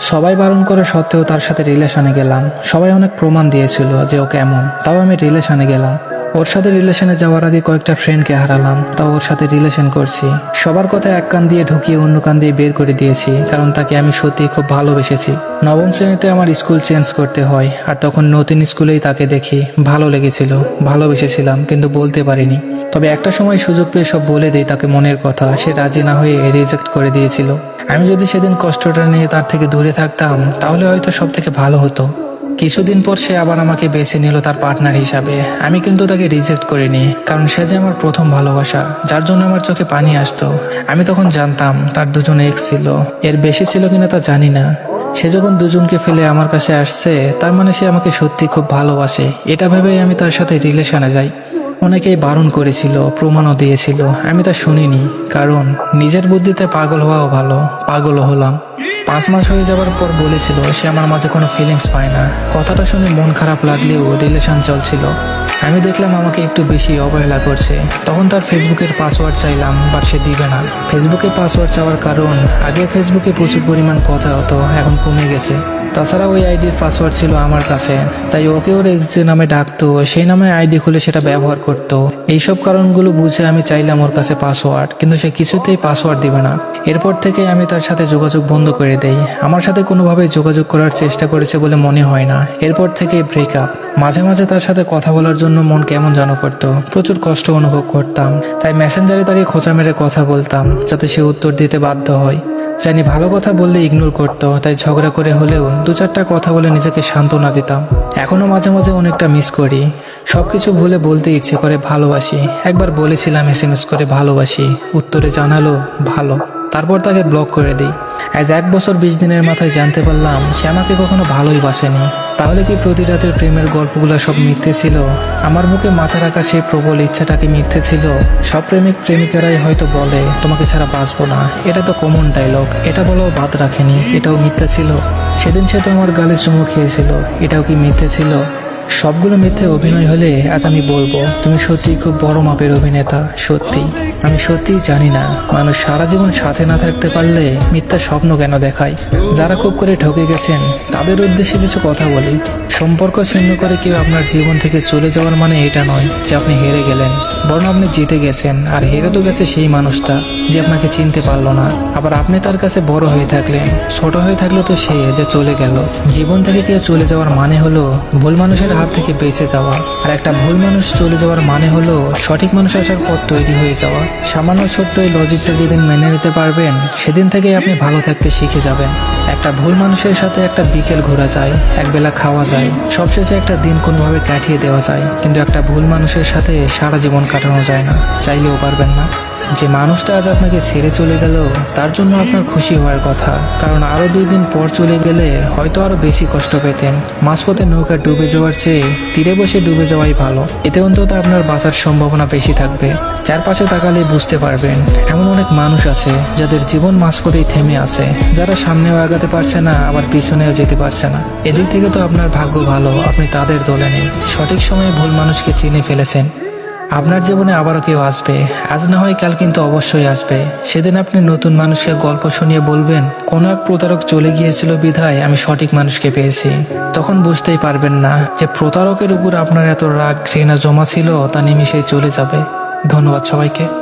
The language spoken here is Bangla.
সবাই বারণ করে সত্ত্বেও তার সাথে রিলেশনে গেলাম। সবাই অনেক প্রমাণ দিয়েছিল যে ও কেমন তাও আমি রিলেশনে গেলাম। ওর সাথে রিলেশনে যাওয়ার আগে কয়েকটা ফ্রেন্ডকে হারালাম। তাও ওর সাথে রিলেশন করছি। সবার কথা এক কান দিয়ে ঢুকিয়ে অন্য কান দিয়ে বের করে দিয়েছি, কারণ তাকে আমি সত্যি খুব ভালোবেসেছি। নবম শ্রেণীতে আমার স্কুল চেঞ্জ করতে হয়, আর তখন নতুন স্কুলেই তাকে দেখি। ভালো লেগেছিল, ভালোবেসেছিলাম, কিন্তু বলতে পারিনি। তবে একটা সময় সুযোগ পেয়ে সব বলে দেই তাকে মনের কথা। সে রাজি না হয়ে রিজেক্ট করে দিয়েছিল। আমি যদি সেদিন কষ্টটা নিয়ে তার থেকে দূরে থাকতাম, তাহলে হয়তো সব থেকে ভালো হতো। কিছুদিন পর সে আবার আমাকে বেছে নিল তার পার্টনার হিসাবে। আমি কিন্তু তাকে রিজেক্ট করিনি, কারণ সে যে আমার প্রথম ভালোবাসা, যার জন্য আমার চোখে পানি আসতো। আমি তখন জানতাম, তার দুজন এক্স ছিল। এর বেশি ছিল কিনা তা জানি না। সে যখন দুজনকে ফেলে আমার কাছে আসছে, তার মানে সে আমাকে সত্যি খুব ভালোবাসে। এটা ভেবেই আমি তার সাথে রিলেশনে যাই। অনেকেই বারণ করেছিল, প্রমাণও দিয়েছিল। আমি তা শুনিনি, কারণ নিজের বুদ্ধিতে পাগল হওয়াও ভালো পাগল হলাম। পাঁচ মাস হয়ে যাওয়ার পর বলেছিল, সে আমার মাঝে কোনো ফিলিংস পায় না। কথাটা শুনে মন খারাপ লাগলেও রিলেশন চলছিল। আমি দেখলাম আমাকে একটু বেশি অবহেলা করছে। তখন তার ফেসবুকের পাসওয়ার্ড চাইলাম, বাট সে দিবে না। ফেসবুকে পাসওয়ার্ড চাওয়ার কারণ, আগে ফেসবুকে প্রচুর পরিমাণ কথা হতো, এখন কমে গেছে। তাছাড়া ওই আইডির পাসওয়ার্ড ছিল আমার কাছে। তাই ওকে ওর এক্স যে নামে ডাকতো, সেই নামে আইডি খুলে সেটা ব্যবহার করতো। এইসব কারণগুলো বুঝে আমি চাইলাম ওর কাছে পাসওয়ার্ড, কিন্তু সে কিছুতেই পাসওয়ার্ড দিবে না। এরপর থেকে আমি তার সাথে যোগাযোগ বন্ধ করে দেই। আমার সাথে কোনোভাবে যোগাযোগ করার চেষ্টা করেছে বলে মনে হয় না। এরপর থেকে ব্রেকআপ মাঝে মাঝে তার সাথে কথা বলার জন্য মন কেমন যেন করতো। প্রচুর কষ্ট অনুভব করতাম। তাই মেসেঞ্জারে তাকে খোঁচা মেরে কথা বলতাম, যাতে সে উত্তর দিতে বাধ্য হয়। জানি ভালো কথা বললে ইগনোর করতো, তাই ঝগড়া করে হলেও দু চারটা কথা বলে নিজেকে সান্ত্বনা দিতাম। এখনও মাঝে মাঝে অনেকটা মিস করি। সব কিছু ভুলে বলতে ইচ্ছে করে ভালোবাসি। একবার বলেছিলাম এস করে ভালোবাসি। উত্তরে জানালো, ভালো। তারপর তাকে ব্লক করে দিই। আজ এক বছর বিশ দিনের মাথায় জানতে পারলাম সে আমাকে কখনো ভালোই বাসেনি। তাহলে কি প্রতি রাতের প্রেমের গল্পগুলো সব মিথ্যে ছিল? আমার মুখে মাথা রাখা সেই প্রবল ইচ্ছাটা কি মিথ্যে ছিল? সব প্রেমিক প্রেমিকারাই হয়তো বলে, তোমাকে ছাড়া বাঁচবো না। এটা তো কমন ডায়লগ এটা বলেও বাদ রাখেনি। এটাও মিথ্যা ছিল। সেদিন সে তোমার গালে চুমু খেয়েছিল। এটাও কি মিথ্যে ছিল? সবগুলো মিথ্যে অভিনয় হলে আজ আমি বলব, তুমি সত্যিই খুব বড় মাপের অভিনেতা, সত্যি। আমি সত্যিই জানি না, মানুষ সারা জীবন সাথে না থাকতে পারলে মিথ্যা স্বপ্ন কেন দেখায়? যারা খুব করে ঠকে গেছেন, তাদের উদ্দেশ্যে কিছু কথা বলি। সম্পর্ক ছিন্ন করে কেউ আপনার জীবন থেকে চলে যাওয়ার মানে এটা নয় যে আপনি হেরে গেলেন, বরং আপনি জিতে গেছেন, আর হেরে তো গেছে সেই মানুষটা যে আপনাকে চিনতে পারল না। আবার আপনি তার কাছে বড় হয়ে থাকলেন, ছোট হয়ে থাকল তো সে যে চলে গেল। জীবন থেকে কেউ চলে যাওয়ার মানে হলো ভুল মানুষের হাত থেকে বেঁচে যাওয়া। আর একটা ভুল মানুষ চলে যাওয়ার মানে হলো সঠিক মানুষ আসার পথ তৈরি হয়ে যাওয়া। সামান্য ছোট্ট এই লজিকটা যেদিন মেনে নিতে পারবেন, সেদিন থেকে আপনি ভালো থাকতে শিখে যাবেন। একটা ভুল মানুষের সাথে একটা বিকেল ঘোরা যায়, একবেলা খাওয়া যায়, সবশেষে একটা দিন কোনোভাবে কাটিয়ে দেওয়া যায়। কিন্তু একটা ভুল মানুষের সাথে সারা জীবন কাটানো যায় না, চাইলেও পারবেন না। যে মানুষটা আজ আপনাকে ছেড়ে চলে গেল, তার জন্য আপনার খুশি হওয়ার কথা। কারণ আরও দুই দিন পর চলে গেলে হয়তো আরও বেশি কষ্ট পেতেন। মাঝপথে নৌকা ডুবে যাওয়ার চেয়ে তীরে বসে ডুবে যাওয়াই ভালো। এতে অন্তত আপনার বাঁচার সম্ভাবনা বেশি থাকবে। চারপাশে তাকালে বুঝতে পারবেন, এমন অনেক মানুষ আছে যাদের জীবন মাঝপথেই থেমে আছে। যারা সামনেও আগাতে পারছে না, আবার পিছনেও যেতে পারছে না। এদিক থেকে তো আপনার ভাগ্য ভালো, আপনি তাদের দলে নেই। সঠিক সময়ে ভুল মানুষকে চিনে ফেলেছেন। আপনার জীবনে আবারও কেউ আসবে। আজ না হয় কাল কিন্তু অবশ্যই আসবে। সেদিন আপনি নতুন মানুষকে গল্প শুনিয়ে বলবেন, কোনো এক প্রতারক চলে গিয়েছিল বিধায় আমি সঠিক মানুষকে পেয়েছি। তখন বুঝতেই পারবেন না যে প্রতারকের উপর আপনার এত রাগ, ঘৃণা জমা ছিল, তা নিমিশেই চলে যাবে। ধন্যবাদ সবাইকে।